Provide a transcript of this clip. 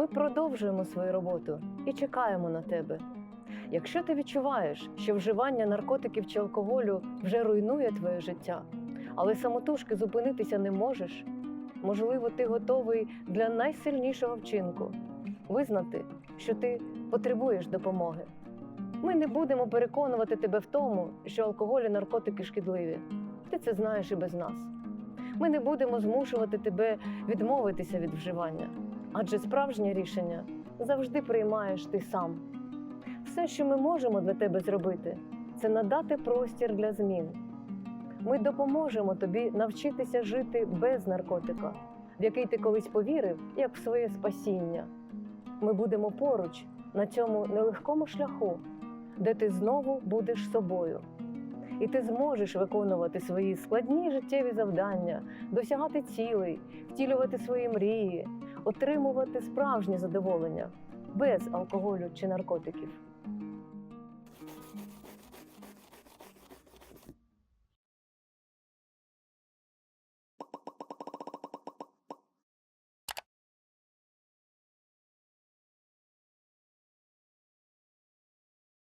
Ми продовжуємо свою роботу і чекаємо на тебе. Якщо ти відчуваєш, що вживання наркотиків чи алкоголю вже руйнує твоє життя, але самотужки зупинитися не можеш, можливо, ти готовий для найсильнішого вчинку визнати, що ти потребуєш допомоги. Ми не будемо переконувати тебе в тому, що алкоголь і наркотики шкідливі. Ти це знаєш і без нас. Ми не будемо змушувати тебе відмовитися від вживання, адже справжнє рішення завжди приймаєш ти сам. Все, що ми можемо для тебе зробити, це надати простір для змін. Ми допоможемо тобі навчитися жити без наркотика, в який ти колись повірив, як в своє спасіння. Ми будемо поруч на цьому нелегкому шляху, де ти знову будеш собою. І ти зможеш виконувати свої складні життєві завдання, досягати цілей, втілювати свої мрії, отримувати справжнє задоволення без алкоголю чи наркотиків.